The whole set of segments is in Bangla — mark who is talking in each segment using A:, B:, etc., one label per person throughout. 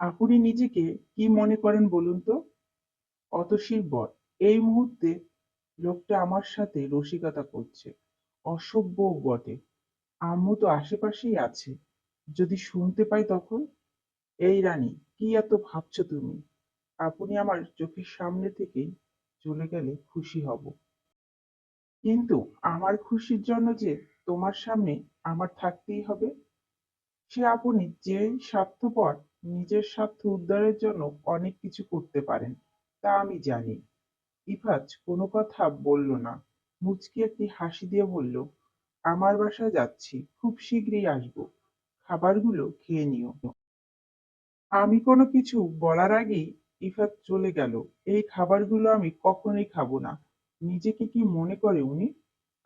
A: আপনি নিজেকে কি মনে করেন বলুন তো? অতসীর বর, এই মুহূর্তে লোকটা আমার সাথে রসিকতা করছে অসভ্য বটে। আম্মু তো আশেপাশেই আছে, যদি শুনতে পাই তখন? এই রানী, কি এত ভাবছ তুমি? আপনি আমার চোখের সামনে থেকেই চলে গেলে খুশি হব। কিন্তু আমার খুশির জন্য যে তোমার সামনে আমার থাকতেই হবে? সে আপনি যে স্বার্থপর নিজের স্বার্থ উদ্ধারের জন্য অনেক কিছু করতে পারেন, তা আমি জানি। ইফাজ কোনো কথা বলল না, মুচকি একটি হাসি দিয়ে বলল, আমার বাসায় যাচ্ছি, খুব শীঘ্রই আসব, খাবারগুলো খেয়ে নিও। আমি কোনো কিছু বলার আগেই ইফাত চলে গেল। এই খাবারগুলো আমি কখনোই খাব না। নিজেকে কি মনে করে উনি?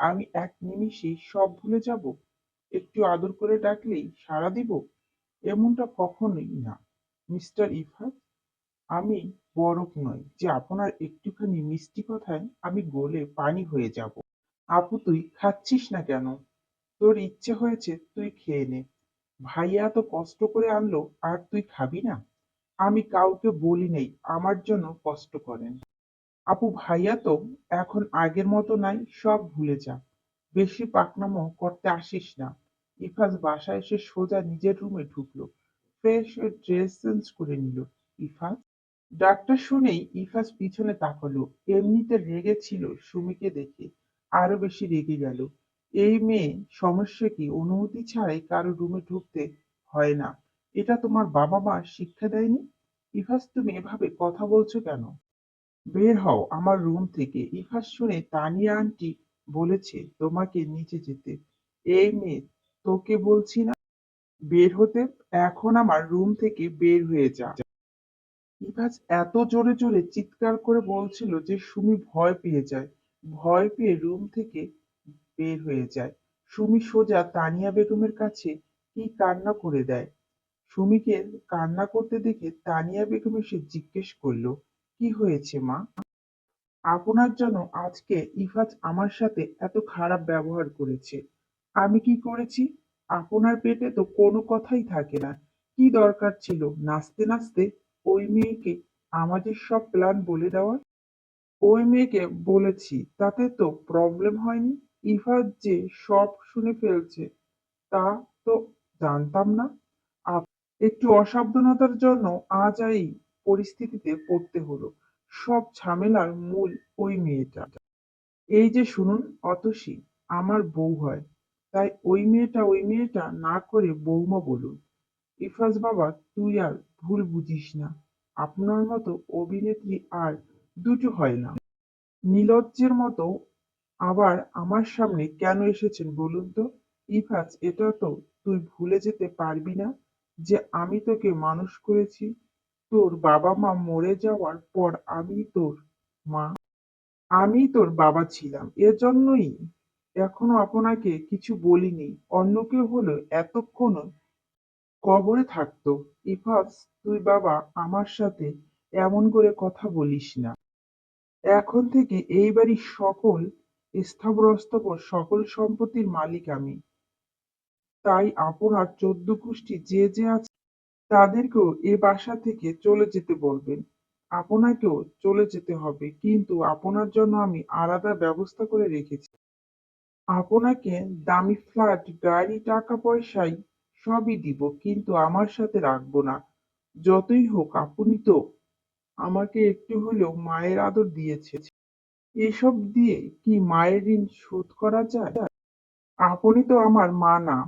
A: আমি এক নিমিষেই সব ভুলে যাব? একটু আদর করে ডাকলেই সাড়া দিব? এমনটা কখনোই না। মিস্টার ইফাত, আমি বরফ নই যে আপনার একটুখানি মিষ্টি কথায় আমি গলে পানি হয়ে যাব। আপু, তুই খাচ্ছিস না কেন? তোর ইচ্ছে হয়েছে তুই খেয়ে নে। ভাইয়া তো কষ্ট করে আনলো, আর তুই খাবি না? আমি কাউকে বলি নেই, আমার জন্য কষ্ট করেন। আপু, ভাইয়া তো এখন আগের মতো নাই, সব ভুলে যা। বেশি পাকনামো করতে আসিস না। ইফাজ বাসায় এসে সোজা নিজের রুমে ঢুকলো। ফ্রেশ হয়ে ড্রেস চেঞ্জ করে নিল ইফাজ। ডাক্তার শুনেই ইফাজ পিছনে তাকালো। এমনিতে রেগে ছিল সুমিকে দেখে। আরও বেশি রেগে গেল। এই মেয়ে, সমস্যা কি? অনুমতি ছাড়াই কারও রুমে ঢুকতে হয় না। এটা তোমার বাবা মা শিক্ষা দেয়নি? ইফাজ, তুমি এভাবে কথা বলছো কেন? বের হও আমার রুম থেকে। ইফাজ শুনে তানিয়া আন্টি বলেছে তোমাকে নিচে যেতে। এই মেয়ে তোকে বলছি না? বের হতে, এখন আমার রুম থেকে বের হয়ে যা। ইফাজ এত জোরে জোরে চিৎকার করে বলছিল যে সুমি ভয় পেয়ে যায়। ভয় পেয়ে রুম থেকে বের হয়ে যায়। সুমি সোজা তানিয়া বেগমের কাছে কি কান্না করে দেয়? সুমিকে কান্না করতে দেখে তানিয়া বেগম এসে জিজ্ঞেস করল, কি হয়েছে মা? আপনার জন্য আজকে ইফাজ আমার সাথে এত খারাপ ব্যবহার করেছে। আমি কি করেছি? আপনার পেটে তো কোনো কথাই থাকে না। কি দরকার ছিল? নাচতে নাচতে ওই মেয়েকে আমাদের সব প্ল্যান বলে দেওয়ার? ওই মেয়েকে বলেছি, তাতে তো প্রবলেম হয়নি? ইফাজ যে সব শুনে ফেলছে, তা তো জানতাম না। একটু অসাবধানতার জন্য আজ এই পরিস্থিতিতে পড়তে হলো। সব ঝামেলার মূল ওই মেয়েটা। এই যে শুনুন, অতসী, আমার বউ হয়। তাই ওই মেয়েটা ওই মেয়েটা না করে বৌমা বলুন। ইফাজ বাবা, তুই আর ভুল বুঝিস না। আপনার মতো অভিনেত্রী আর দুটো হয় না। নির্লজ্জের মতো আবার আমার সামনে কেন এসেছেন বলুন তো? ইফাজ, এটা তো তুই ভুলে যেতে পারবি না যে আমি তোকে মানুষ করেছি। তোর বাবা মা মরে যাওয়ার পর আমি তোর মা, আমি তোর বাবা ছিলাম। এজন্যই এখনও আপনাকে কিছু বলিনি। অন্য কেউ হলো এতক্ষণ কবরে থাকতো। ইফাজ তুই বাবা, আমার সাথে এমন করে কথা বলিস না। এখন থেকে এই বাড়ির সকল স্থাবর সকল সম্পত্তির মালিক আমি। তাই আপনার চোদ্দ গোষ্ঠী যে যে আছে, তাদেরকেও এ বাসা থেকে চলে যেতে বলবেন। আপনাকেও চলে যেতে হবে। কিন্তু আপনার জন্য আমি আলাদা ব্যবস্থা করে রেখেছি। আপনাকে দামি ফ্ল্যাট গাড়ি টাকা পয়সাই সবই দিব, কিন্তু আমার সাথে রাখব না। যতই হোক, আপনি তো আমাকে একটু হলেও মায়ের আদর দিয়েছে এসব দিয়ে কি মায়ের ঋণ শোধ করা যায়? আপনি তো আমার মা না,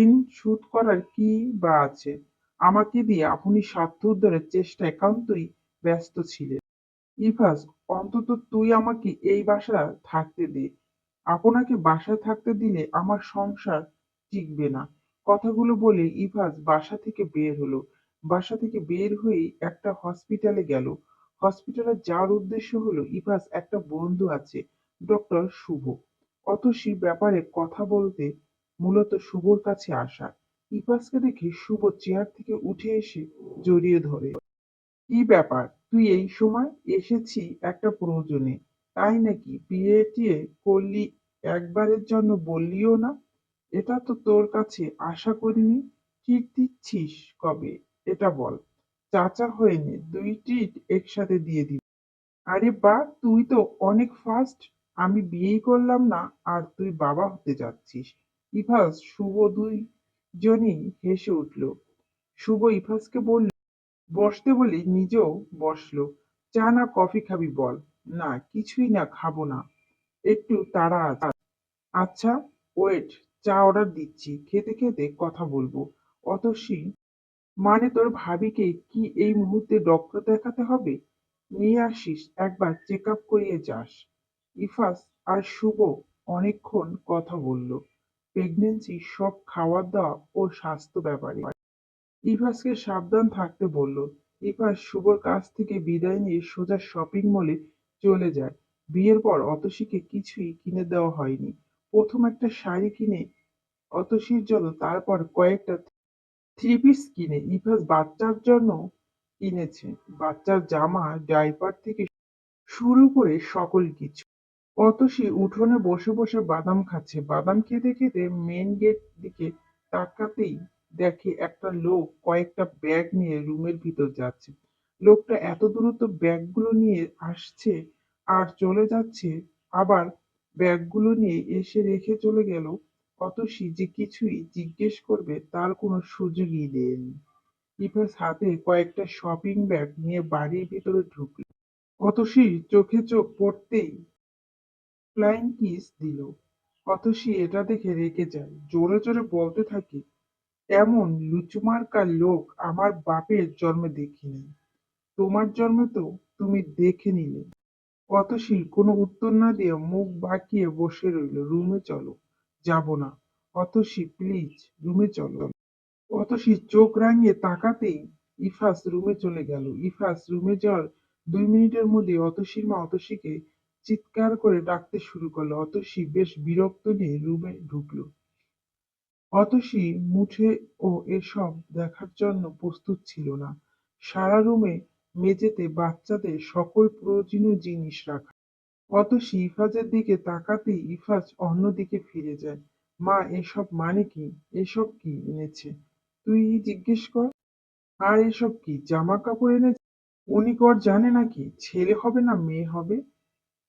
A: ঋণ শোধ করার কি বা আছে? আমাকে দিয়ে আপনি স্বার্থ উদ্ধারের চেষ্টা একান্তই ব্যস্ত ছিলেন। ইফাজ অন্তত তুই আমাকে এই বাসা থাকতে দে। আপনাকে বাসায় থাকতে দিলে আমার সংসার টিকবে না। কথাগুলো বলে ইফাজ বাসা থেকে বের হলো। বাসা থেকে বের হয়েই একটা হসপিটালে গেল। হসপিটালে যাওয়ার উদ্দেশ্য হলো ইফাজ একটা বন্ধু আছে ডক্টর শুভ। অতসী ব্যাপারে কথা বলতে মূলত শুভর কাছে আসা। ইফাজকে দেখে শুভ চেয়ার থেকে উঠে এসে জড়িয়ে ধরে। কি ব্যাপার? তুই এই সময় এসেছি একটা প্রয়োজনে। তাই নাকি বিয়ে টিয়ে করলি একবারের জন্য বললিও না? এটা তো তোর কাছে আশা করিনি। ঠিক দিচ্ছিস কবে? এটা বল। চাচা হয়ে নে, দুই ট্রিট একসাথে দিয়ে দিব। আরে বাহ তুই তো অনেক ফাস্ট আমি বিয়েই করলাম না, আর তুই বাবা হতে যাচ্ছিস। ইফাস শুভ দুই জনই হেসে উঠল। শুভ ইফাসকে বলল, বসতে বলে, নিজেও বসল। চা না, কফি খাবি, বল। না, কিছুই না, খাব না। একটু তাড়া আচ্ছা ওয়েট চা অর্ডার দিচ্ছি। খেতে খেতে কথা বলব। অতসী মানে তোর ভাবিকে কি এই মুহূর্তে ডক্টর দেখাতে হবে? নিয়ে আসিস, একবার চেক আপ করিয়ে যাস। ইফাস আর শুভ অনেকক্ষণ কথা বলল। প্রেগনেন্সি সব খাওয়া দাওয়া ও স্বাস্থ্য ব্যাপারে। ইফাসকে সাবধান থাকতে বলল। ইফাস শুভর কাছ থেকে বিদায় নিয়ে সোজা শপিং মলে চলে যায়। বিয়ের পর অতসীকে কিছুই কিনে দেওয়া হয়নি। প্রথম একটা শাড়ি কিনে অতসীর জন্য, তারপর কয়েকটা থ্রি পিস কিনে ইফাস বাচ্চার জন্য কিনেছে। বাচ্চার জামা ডাইপার থেকে শুরু করে সকল কিছু। অতসী উঠোনে বসে বসে বাদাম খাচ্ছে। বাদাম খেতে খেতে মেন গেট দিকে তাকাতেই দেখে একটা লোক কয়েকটা ব্যাগ নিয়ে রুমের ভিতর যাচ্ছে। লোকটা এত দ্রুত ব্যাগগুলো নিয়ে আসছে আর চলে যাচ্ছে, আবার ব্যাগগুলো নিয়ে এসে রেখে চলে গেল। অতসী যে কিছুই জিজ্ঞেস করবে তার কোনো সুযোগই দেয়নি ইফাস হাতে কয়েকটা শপিং ব্যাগ নিয়ে বাড়ির ভিতরে ঢুকল। অতসীর চোখে চোখ পড়তেই ফ্লাইং কিস দিল। অতসী এটা দেখে রেগে যায়, জোরে জোরে বলতে থাকে, এমন লুচুমার্কা লোক আমার বাপের জন্মে দেখিনি। তোমার জন্মে তো তুমি দেখে নিলে। অতসী কোনো উত্তর না দিয়ে মুখ বাঁকিয়ে বসে রইল, রুমে চলো, যাব না। অতসী প্লিজ, রুমে চলো অতসী চোখ রাঙিয়ে তাকাতেই ইফাস রুমে চলে গেল। ইফাস রুমে যাওয়ার দুই মিনিটের মধ্যে অতসীর মা অতসীকে চিৎকার করে ডাকতে শুরু করল। অতসী বেশ বিরক্ত নিয়ে রুমে ঢুকলো। অতসী মুঠে ও এসব দেখার জন্য প্রস্তুত ছিল না। সারা রুমে মেঝেতে বাচ্চাদের সকল প্রয়োজনীয় জিনিস রাখা। অতসী ইফাজের দিকে তাকাতেই ইফাজ অন্যদিকে ফিরে যায়। মা, এসব মানে কি? এসব কি এনেছে? তুই জিজ্ঞেস কর? আর এসব কি জামা কাপড় এনেছে? উনি কর জানে নাকি? ছেলে হবে না মেয়ে হবে?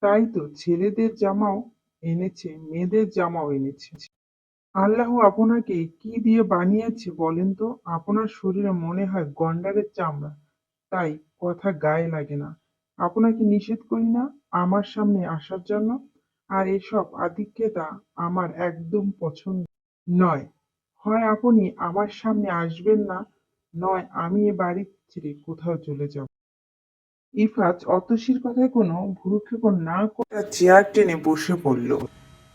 A: তাই তো, ছেলেদের জামাও এনেছে, মেয়েদের জামাও এনেছে। আল্লাহ আপনাকে কি দিয়ে বানিয়েছে বলেন তো? আপনার শরীরে মনে হয় গন্ডারের চামড়া। তাই কথা গায়ে লাগে না। আপনাকে নিষেধ করি না আমার সামনে আসার জন্য। আর এসব আধিক্যতা আমার একদম পছন্দ নয়। হয় আপনি আমার সামনে আসবেন না, নয় আমি এ বাড়ি ছেড়ে কোথাও চলে যাব। ইফাজ অতসীর কথায় কোনো ভুরুক্ষেপ না করে চেয়ার টেনে বসে পড়ল।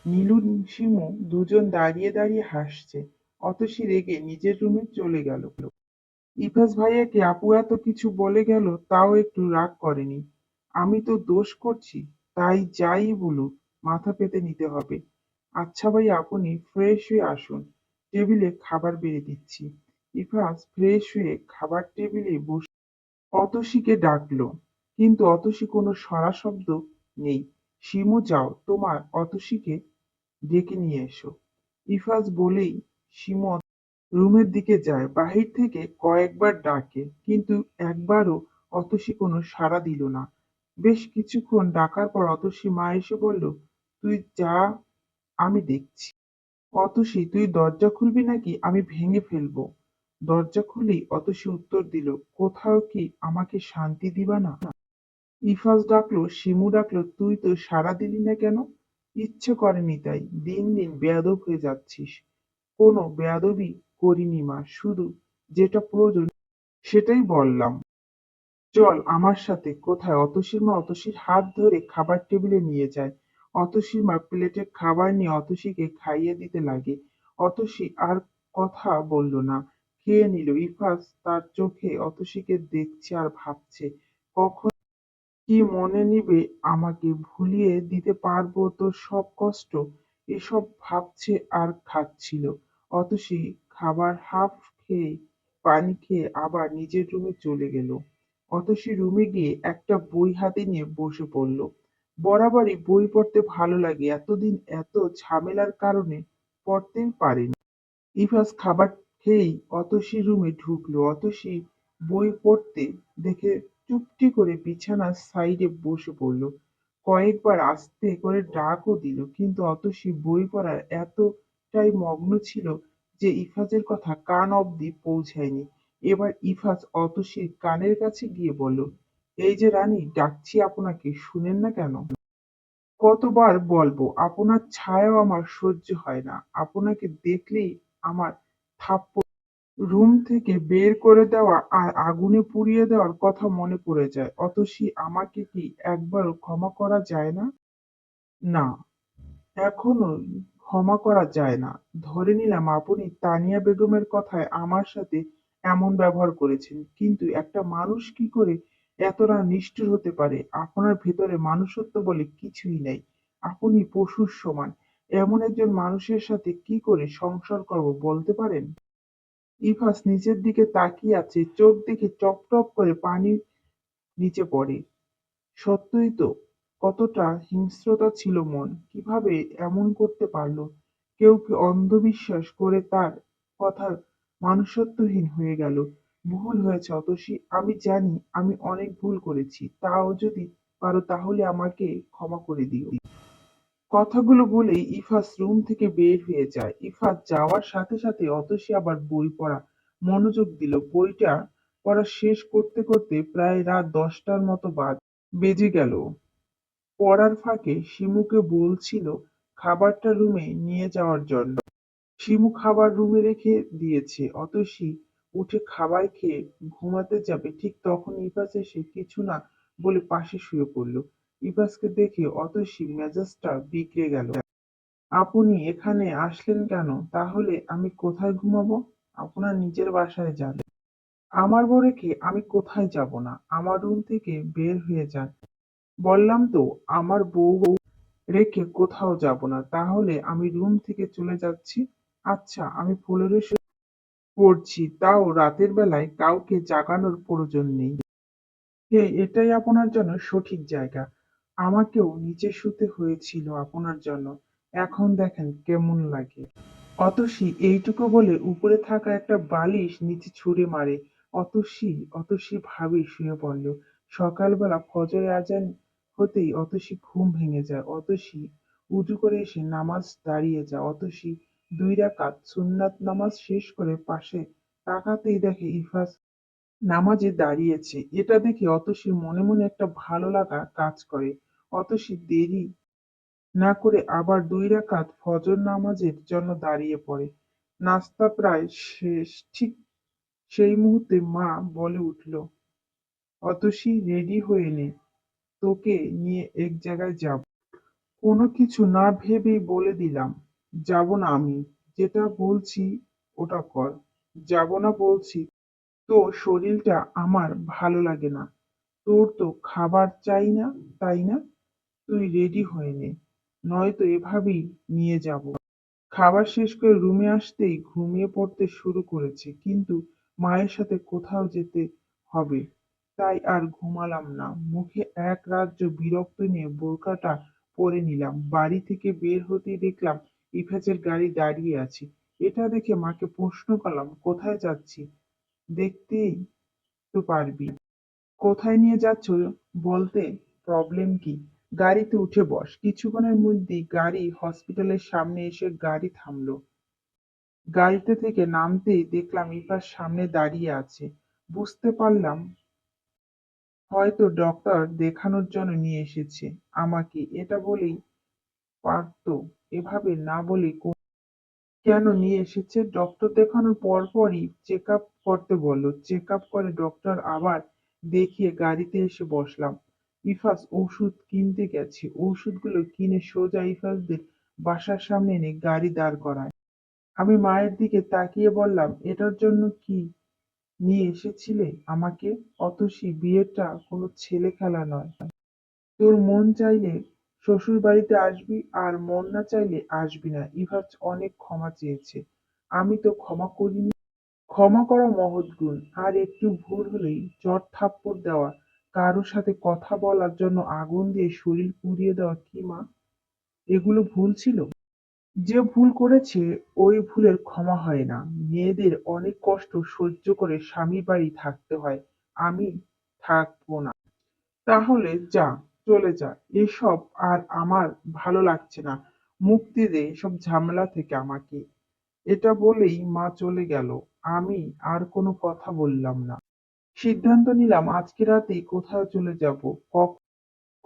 A: নীলু শিমু দুজন দাঁড়িয়ে দাঁড়িয়ে হাসছে। অতসী রেগে নিজের রুমে চলে গেল। ইফাজ ভাইয়াকে আপু এত কিছু বলে গেল? তাও একটু রাগ করেনি। আমি তো দোষ করছি, তাই যাই বলুক, মাথা পেতে নিতে হবে। আচ্ছা ভাই আপনি ফ্রেশ হয়ে আসুন। টেবিলে খাবার বেড়ে দিচ্ছি। ইফাজ ফ্রেশ হয়ে খাবার টেবিলে বসে অতসীকে ডাকলো। কিন্তু অতসী কোনো সরা শব্দ নেই। শিমু, যাও, তোমার অতসীকে ডেকে নিয়ে এসো। ইফাজ বলেই শিমু রুমের দিকে যায়, বাহির থেকে কয়েকবার ডাকে, কিন্তু একবারও অতসী কোনো সাড়া দিল না। বেশ কিছুক্ষণ ডাকার পর অতসী মা এসে বলল, তুই যা, আমি দেখছি। অতসী, তুই দরজা খুলবি নাকি? আমি ভেঙে ফেলব। দরজা খুলেই অতসী উত্তর দিল, কোথাও কি আমাকে শান্তি দিবা না? ইফাজ ডাকলো, শিমু ডাকলো, তুই তো সাড়া দিলি না কেন? ইচ্ছে করেনি তাই, দিন দিন বেয়াদব হয়ে যাচ্ছিস। কোনো বেয়াদবি করিনি মা, শুধু যেটা প্রয়োজন সেটাই বললাম। চল আমার সাথে কোথায়? অতসীর মা অতসীর হাত ধরে খাবার টেবিলে নিয়ে যায়। অতসীর মা প্লেটে খাবার নিয়ে অতসীকে খাইয়ে দিতে লাগে। অতসী আর কথা বলল না। খেয়ে নিল? ইফাস তার চোখে অতসীকে দেখছে আর ভাবছে, কখন কি মনে নিবে আমাকে? ভুলিয়ে দিতে পারব তোর সব কষ্ট? এসব ভাবছে আর খাচ্ছিল। অতসী খাবার হাফ খেয়ে, পানি খেয়ে আবার নিজের রুমে চলে গেল। অতসী রুমে গিয়ে একটা বই হাতে নিয়ে বসে পড়ল। বরাবরই বই পড়তে ভালো লাগে, এতদিন এত ঝামেলার কারণে পড়তেই পারেনি। ইফাস খাবার খেয়েই অতসী রুমে ঢুকলো। অতসী বই পড়তে দেখে চুপটি করে বিছানার সাইডে বসে পড়ল। কয়েকবার আস্তে করে ডাকও দিল, কিন্তু অতসী বই পড়ার এতটাই মগ্ন ছিল যে ইফাজের কথা কান অবধি পৌঁছায়নি। এবার ইফাজ অতসীর কানের কাছে গিয়ে বলল, এই যে রানী, ডাকছি আপনাকে, শুনেন না কেন? কতবার বলব, আপনার ছায়াও আমার সহ্য হয় না। আপনাকে দেখলেই আমার থাপ্পড় রুম থেকে বের করে দেওয়া আর আগুনে পুড়িয়ে দেওয়ার কথা মনে পড়ে যায়। অতসী, আমাকে কি একবারও ক্ষমা করা যায় না? না এখনও ক্ষমা করা যায় না। ধরে নিলাম আপনি তানিয়া বেগমের কথায় আমার সাথে এমন ব্যবহার করেছেন, কিন্তু একটা মানুষ কি করে এতটা নিষ্ঠুর হতে পারে? আপনার ভেতরে মানুষত্ব বলে কিছুই নেই। আপনি পশুর সমান। এমন একজন মানুষের সাথে কি করে সংসার করব বলতে পারেন? ইফাস নিচের দিকে তাকিয়ে আছে, চোখ দেখে টপ টপ করে পানি নিচে পড়ে। সত্যই তো কতটা হিংস্রতা ছিল মন। কীভাবে এমন করতে পারল? কেউ কি অন্ধবিশ্বাস করে তার কথার মানুষত্বহীন হয়ে গেল? ভুল হয়েছে অতসী, আমি জানি আমি অনেক ভুল করেছি। তাও যদি পারো তাহলে আমাকে ক্ষমা করে দিও। কথাগুলো বলেই ইফাস রুম থেকে বের হয়ে যায়। ইফাস যাওয়ার সাথে সাথে অতসী আবার বই পড়া মনোযোগ দিল। বইটা পড়া শেষ করতে করতে প্রায় রাত দশটার মতো বাদ বেজে গেল। পড়ার ফাঁকে শিমুকে বলছিল খাবারটা রুমে নিয়ে যাওয়ার জন্য। শিমু খাবার রুমে রেখে দিয়েছে অতসী উঠে খাবার খেয়ে ঘুমাতে যাবে। ঠিক তখন ইফাস এসে কিছু না বলে পাশে শুয়ে পড়ল। ইফাসকে দেখে অতসী মেজাজটা বিগড়ে গেল। আপনি এখানে আসলেন কেন? তাহলে আমি কোথায় ঘুমাবো? আপনার নিজের বাসায় যান। আমার বউ রেখে আমি কোথায় যাব না? আমার রুম থেকে বের হয়ে যান। বললাম তো, আমার বউ বউ রেখে কোথাও যাব না, তাহলে আমি রুম থেকে চলে যাচ্ছি। আচ্ছা আমি ফ্লোরে পড়ছি তাও রাতের বেলায় কাউকে জাগানোর প্রয়োজন নেই। এটাই আপনার জন্য সঠিক জায়গা। আমাকেও নিচে শুতে হয়েছিল আপনার জন্য। এখন দেখেন কেমন লাগে। অতসী, এইটুকু বলে উপরে থাকা একটা বালিশ নিচে ছুঁড়ে মারে। অতসী অতসী ভাবি শুয়ে পড়ল। সকালবেলা ফজরে আজান হতেই অতসী ঘুম ভেঙে যায়। অতসী উজু করে এসে নামাজ দাঁড়িয়ে যায়। অতসী দুই রাকাত সুন্নাত নামাজ শেষ করে পাশে তাকাতেই দেখে ইফাস নামাজে দাঁড়িয়েছে। এটা দেখে অতসীর মনে মনে একটা ভালো লাগা কাজ করে। অতসী দেরি না করে আবার দুই রাকাত ফজর নামাজের জন্য দাঁড়িয়ে পড়ে। নাস্তা প্রায় শেষ। ঠিক সেই মুহূর্তে মা বলে উঠল, অতসী রেডি হয়ে নে। তোকে নিয়ে এক জায়গায় যাব। কোনো কিছু না ভেবেই বলে দিলাম, যাব না আমি। যেটা বলছি ওটা কর। যাব না বলছি তোর শরীরটা আমার ভালো লাগে না। তোর তো খাবার চাই না, তাই না? তুই রেডি হয়ে নে, নয়তো এভাবেই নিয়ে যাব। খাবার শেষ করে রুমে আসতেই ঘুমিয়ে পড়তে শুরু করেছে, কিন্তু মায়ের সাথে কোথাও যেতে হবে। তাই আর ঘুমালাম না। মুখে এক রাজ্য বিরক্ত নিয়ে বোরকাটা পরে নিলাম। বাড়ি থেকে বের হতেই দেখলাম, ইফাজের গাড়ি দাঁড়িয়ে আছে। এটা দেখে মাকে প্রশ্ন করলাম, কোথায় যাচ্ছি? দেখতেই তো পারবি। কোথায় নিয়ে যাচ্ছ? বলতে প্রবলেম কি? গাড়িতে উঠে বস। কিছুক্ষণের মধ্যেই গাড়ি হসপিটালের সামনে এসে গাড়ি থামলো। গাড়িতে থেকে নামতেই দেখলাম ইফার সামনে দাঁড়িয়ে আছে। বুঝতে পারলাম হয়তো ডক্টর দেখানোর জন্য নিয়ে এসেছে। আমাকে এটা বলেই পারতো। এভাবে না বলে কেন নিয়ে এসেছে? ডক্টর দেখানোর পরপরই চেক আপ করতে বলল। চেক আপ করে ডক্টর আবার দেখিয়ে গাড়িতে এসে বসলাম। ইফাস ওষুধ কিনতে গেছে। ওষুধগুলো কিনে সোজা ইফাসদের বাসার সামনে এনে গাড়ি দাঁড় করায়। আমি মায়ের দিকে তাকিয়ে বললাম, এটার জন্য কি নিয়ে এসেছিলে? আমাকে? অতসী, বিয়েটা কোনো ছেলে খেলা নয়। তোর মন চাইলে শ্বশুর বাড়িতে আসবি, আর মন না চাইলে আসবি না। ইভাজ অনেক ক্ষমা চেয়েছে। আমি তো ক্ষমা করিনি। ক্ষমা করা মহৎ গুণ। আর একটু ভুল হলেই চট থাপ্পড় দেওয়া। কারোর সাথে কথা বলার জন্য আগুন দিয়ে শরীর পুড়িয়ে দেওয়া কি মা? এগুলো ভুল ছিল? যে ভুল করেছে, ওই ভুলের ক্ষমা হয় না। মেয়েদের অনেক কষ্ট সহ্য করে স্বামী বাড়ি থাকতে হয়। আমি থাকব না। তাহলে যা, চলে যা। এসব আর আমার ভালো লাগছে না। মুক্তি দে এসব ঝামেলা থেকে আমাকে। এটা বলেই মা চলে গেল। আমি আর কোনো কথা বললাম না। সিদ্ধান্ত নিলাম আজকে রাতেই কোথাও চলে যাব।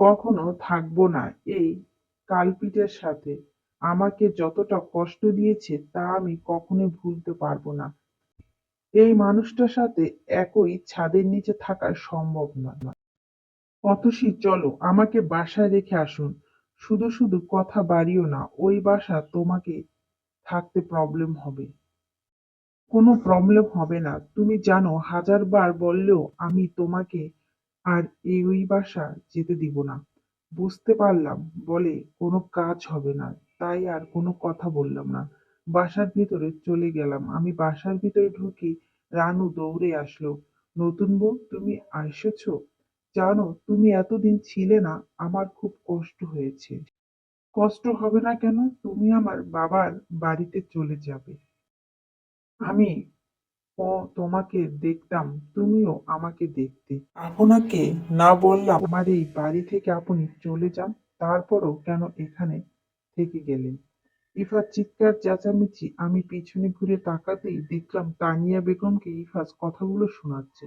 A: কখনো থাকব না। এই কালপিটের সাথে। আমাকে যতটা কষ্ট দিয়েছে তা আমি কখনোই ভুলতে পারব না। এই মানুষটার সাথে একই ছাদের নিচে থাকা সম্ভব নয়। অতসী, চলো আমাকে বাসায় রেখে আসুন। শুধু শুধু কথা বাড়িও না, ওই বাসা তোমাকে থাকতে প্রবলেম হবে। কোনো প্রবলেম হবে না। তুমি জানো, হাজারবার বললেও আমি তোমাকে আর এই বাসা যেতে দিব না। বুঝতে পারলাম, বলে কোনো কাজ হবে না। তাই আর কোনো কথা বললাম না। বাসার ভিতরে চলে গেলাম। আমি বাসার ভিতরে ঢুকি রানু দৌড়ে আসলো। নতুন বউ, তুমি এসেছ? জানো, তুমি এতদিন ছিলে না, আমার খুব কষ্ট হয়েছে। কষ্ট হবে না কেন? তুমি আমার বাবার বাড়িতে চলে যাবে। আমি ও তোমাকে দেখতাম, তুমিও আমাকে দেখতে। আপনাকে না বললাম, আমার এই বাড়ি থেকে আপনি চলে যান, তারপরও কেন এখানে থেকে গেলেন। ইফাজ চিৎকার, চেঁচামেচি, আমি পিছনে ঘুরে তাকাতেই দেখলাম তানিয়া বেগমকে ইফাজ কথাগুলো শোনাচ্ছে।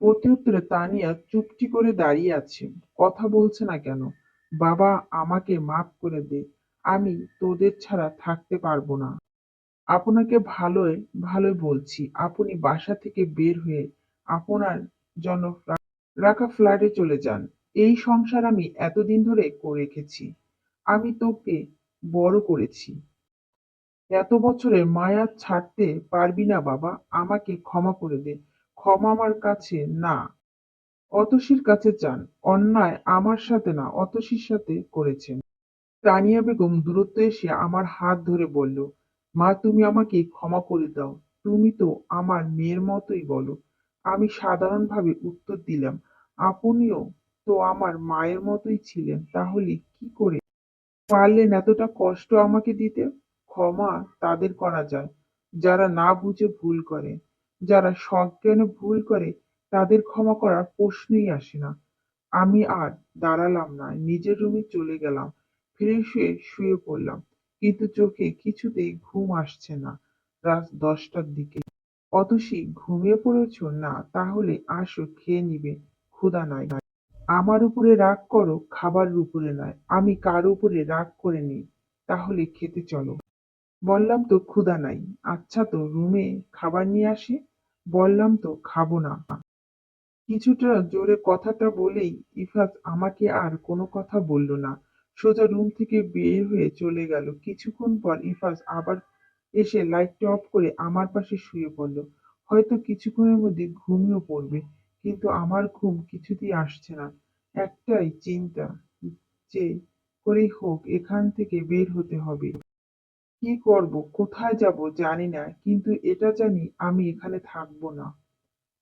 A: প্রতি উত্তরে তানিয়া চুপটি করে দাঁড়িয়ে আছে, কথা বলছে না কেন? বাবা, আমাকে মাফ করে দে, আমি তোদের ছাড়া থাকতে পারব না। আপনাকে ভালোই ভালোই বলছি, আপনি বাসা থেকে বের হয়ে আপনার জন্য রাখা ফ্ল্যাটে চলে যান। এই সংসার আমি এতদিন ধরে রেখেছি। আমি তোকে বড় করেছি। এত বছরের মায়া ছাড়তে পারবি না বাবা, আমাকে ক্ষমা করে দে। ক্ষমা আমার কাছে না। অতসীর কাছে চান অন্যায় আমার সাথে না, অতসীর সাথে করেছেন। তানিয়া বেগম দূরত্ব এসে আমার হাত ধরে বলল, মা, তুমি আমাকে ক্ষমা করে দাও। তুমি তো আমার মেয়ের মতোই বলো। আমি সাধারণভাবে উত্তর দিলাম, আপনিও তো আমার মায়ের মতোই ছিলেন, তাহলে কি করে পারলেন এতটা কষ্ট আমাকে দিতে? ক্ষমা তাদের করা যায়। যারা না বুঝে ভুল করে, যারা সজ্ঞানে ভুল করে, তাদের ক্ষমা করার প্রশ্নই আসে না। আমি আর দাঁড়ালাম না, নিজের রুমে চলে গেলাম, ফিরে শুয়ে শুয়ে পড়লাম, কিন্তু চোখে কিছুতেই ঘুম আসছে না রাত দশটার দিকে। অতসী ঘুমিয়ে পড়েছ? না, তাহলে আসো, খেয়ে নিবে, ক্ষুধা নাই। আমার উপরে রাগ করো, খাবারের উপরে নয়। আমি কার উপরে রাগ করে নিই। তাহলে খেতে চলো। বললাম তো, ক্ষুধা নাই। আচ্ছা তো, রুমে খাবার নিয়ে আসি? বললাম তো, খাব না। কিছুটা জোরে কথাটা বলেই ইফাত আমাকে আর কোনো কথা বলল না। সোজা রুম থেকে বের হয়ে চলে গেল। কিছুক্ষণ পর ইফাজ আবার এসে লাইটটা অফ করে আমার পাশে শুয়ে পড়ল। হয়তো কিছুক্ষণের মধ্যে ঘুমিয়ে পড়বে। কিন্তু আমার ঘুম কিছুতেই আসছে না। একটাই চিন্তা যে করেই হোক, এখান থেকে বের হতে হবে। কি করব, কোথায় যাব জানি না, কিন্তু এটা জানি আমি এখানে থাকব না।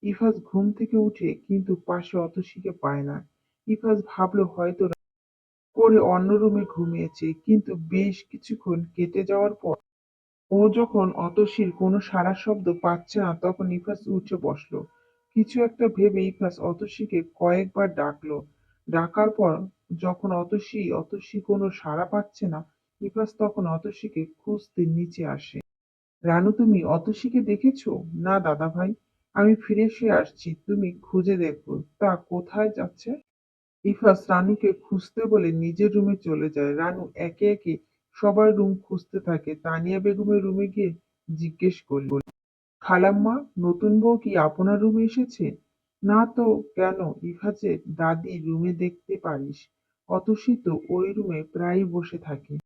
A: ইফাজ ঘুম থেকে উঠে কিন্তু পাশে অতসীকে পায় না। ইফাজ ভাবলো হয়তো করে অন্য রুমে ঘুমিয়েছে, কিন্তু বেশ কিছুক্ষণ কেটে যাওয়ার পর ও যখন অতসীর কোনো সাড়া শব্দ পাচ্ছে না, তখন ইফাজ উঠে বসল। কিছু একটা ভেবে ইফাজ অতসীকে কয়েকবার ডাকলো। ডাকার পর যখন অতসী অতসী কোনো সাড়া পাচ্ছে না ইফাজ তখন অতসীকে খুঁজতে নিচে আসে। রানু, তুমি অতসীকে দেখেছ? না দাদা ভাই, আমি ফিরে এসে আসছি, তুমি খুঁজে দেখো, তা কোথায় যাচ্ছে? ইফাস রানুকে খুঁজতে বলে নিজের রুমে চলে যায়। রানু একে একে সবার রুম খুঁজতে থাকে। তানিয়া বেগমের রুমে গিয়ে জিজ্ঞেস করল খালাম্মা, নতুন বউ কি আপনার রুমে এসেছে? না তো, কেন? ইফাজের দাদি রুমে দেখতে পারিস। অতসী তো ওই রুমে প্রায় বসে থাকে।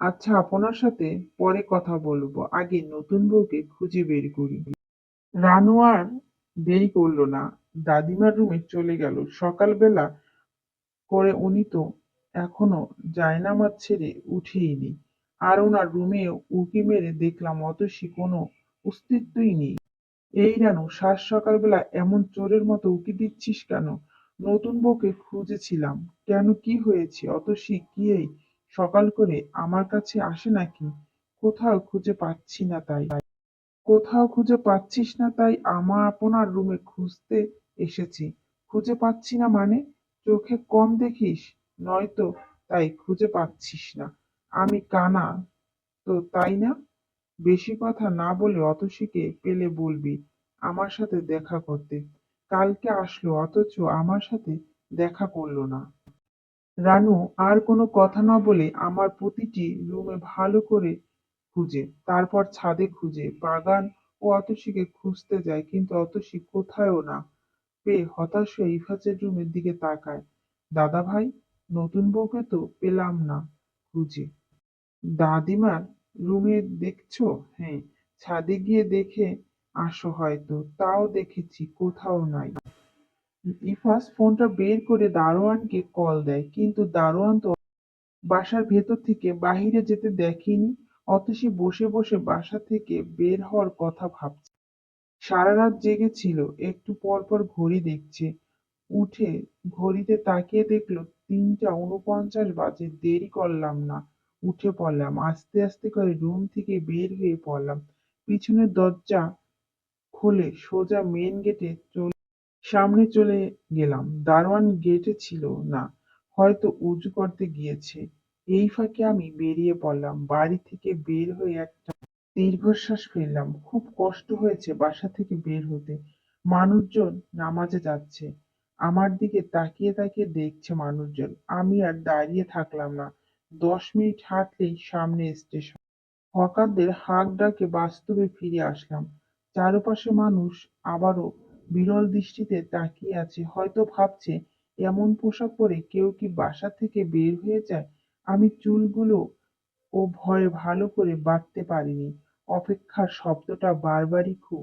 A: আচ্ছা আপনার সাথে পরে কথা বলব। আগে নতুন বউকে খুঁজে বের করি। রানু আর দেরি করল না। দাদিমার রুমে চলে গেল। সকালবেলা করে উনি তো এখনও জায়নামাজ ছেড়ে উঠেইনি। আর ওনার রুমে উঁকি মেরে দেখলাম, অতসী কোনো অস্তিত্বই নেই। এই রানু সাত সকালবেলা এমন চোরের মতো উঁকি দিচ্ছিস কেন? নতুন বউকে খুঁজেছিলাম। কেন কি হয়েছে? কি এই? সকাল করে আমার কাছে আসে নাকি? কোথাও খুঁজে পাচ্ছি না তাই। কোথাও খুঁজে পাচ্ছিস না তাই আমার আপনার রুমে খুঁজতে এসেছি। খুঁজে পাচ্ছি না মানে? চোখে কম দেখিস? নয়তো তাই খুঁজে পাচ্ছিস না। আমি কানা। তো তাই না? বেশি কথা না বলে অতসীকে পেলে বলবি, আমার সাথে দেখা করতে। কালকে আসলো, অথচ আমার সাথে দেখা করল না। রানু, আর কোনো কথা না বলে আমার প্রতিটি রুমে ভালো করে খুঁজে, তারপর ছাদে খুঁজে। বাগান ও অতসীকে খুঁজতে যায়, কিন্তু অতসী কোথায়ও না পেয়ে হতাশ হয়ে ইফাজের রুমের দিকে তাকায়। দাদা ভাই নতুন বউকে তো পেলাম না খুঁজে। দাদিমার রুমে দেখছ? হ্যাঁ ছাদে গিয়ে দেখে আসো হয়তো। তাও দেখেছি, কোথাও নাই। ইফাস ফোনটা বের করে দারোয়ানকে কল দেয়, কিন্তু দারোয়ান তো বাসার ভেতর থেকে বাহিরে যেতে দেখেনি অতসী বসে বসে বাসা থেকে বের হওয়ার কথা ভাবছে। সারা রাত জেগেছিল একটু পর পর ঘড়ি দেখছে। উঠে ঘড়িতে তাকিয়ে দেখল, তিনটা উনপঞ্চাশ বাজে, দেরি করলাম না। উঠে পড়লাম। আস্তে আস্তে করে রুম থেকে বের হয়ে পড়লাম। পিছনের দরজা খুলে সোজা মেন গেটে চলে সামনে চলে গেলাম। দারোয়ান গেটে ছিল না, হয়তো উজু করতে গিয়েছে। এই ফাঁকে আমি বেরিয়ে পড়লাম। বাড়ি থেকে বের হয়ে একটা দীর্ঘশ্বাস ফেললাম। খুব কষ্ট হয়েছে বাসা থেকে বের হতে। মানুষজন নামাজে যাচ্ছে। আমার দিকে তাকিয়ে তাকিয়ে দেখছে মানুষজন। আমি আর দাঁড়িয়ে থাকলাম না। দশ মিনিট হাঁটলেই সামনে স্টেশন। হকারদের হাঁক ডাকে বাস্তবে ফিরে আসলাম। চারপাশে মানুষ আবারও বিরল দৃষ্টিতে তাকিয়ে আছে, হয়তো ভাবছে, এমন পোশাক পরে কেউ কি বাসা থেকে বের হয়ে যায়? আমি চুলগুলো ও ভয়ে ভালো করে বাঁধতে পারিনি। অপেক্ষার শব্দটা বারবারই খুব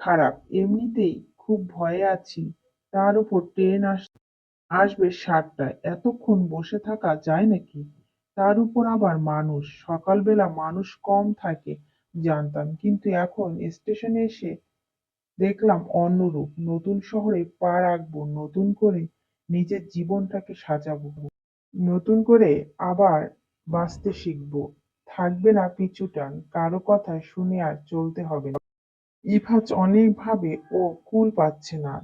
A: খারাপ। এমনিতেই খুব ভয়ে আছি। তার উপর ট্রেন আস, আসবে সাতটায়। এতক্ষণ বসে থাকা যায় নাকি? তার উপর আবার মানুষ, সকালবেলা মানুষ কম থাকে, জানতাম। কিন্তু এখন স্টেশনে এসে দেখলাম অন্যরূপ। নতুন শহরে পা রাখব, নতুন করে নিজের জীবনটাকে সাজাবো। নতুন করে আবার বাঁচতে শিখব। থাকবে না পিছুটান কারও কথা শুনে আর চলতে হবে না। ইফাজ অনেক ভাবে ও কুল পাচ্ছে না,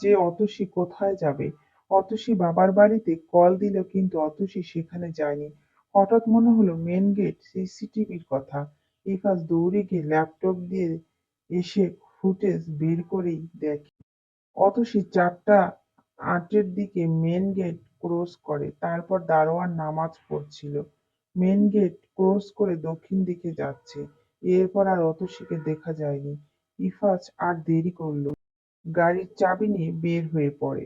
A: যে অতসী কোথায় যাবে? অতসী বাবার বাড়িতে কল দিল কিন্তু অতসী সেখানে যায়নি। হঠাৎ মনে হলো মেন গেট সিসিটিভির কথা। ইফাজ দৌড়ে গিয়ে ল্যাপটপ দিয়ে এসে ফুটেজ বের করেই দেখে। অতসী চারটা আটের দিকে মেন গেট ক্রস করে, তারপর দারোয়ান নামাজ পড়ছিল। মেন গেট ক্রস করে দক্ষিণ দিকে যাচ্ছে। এরপর আর অত অতসীকে দেখা যায়নি। ইফাজ আর দেরি করল। গাড়ির চাবি নিয়ে বের হয়ে পড়ে।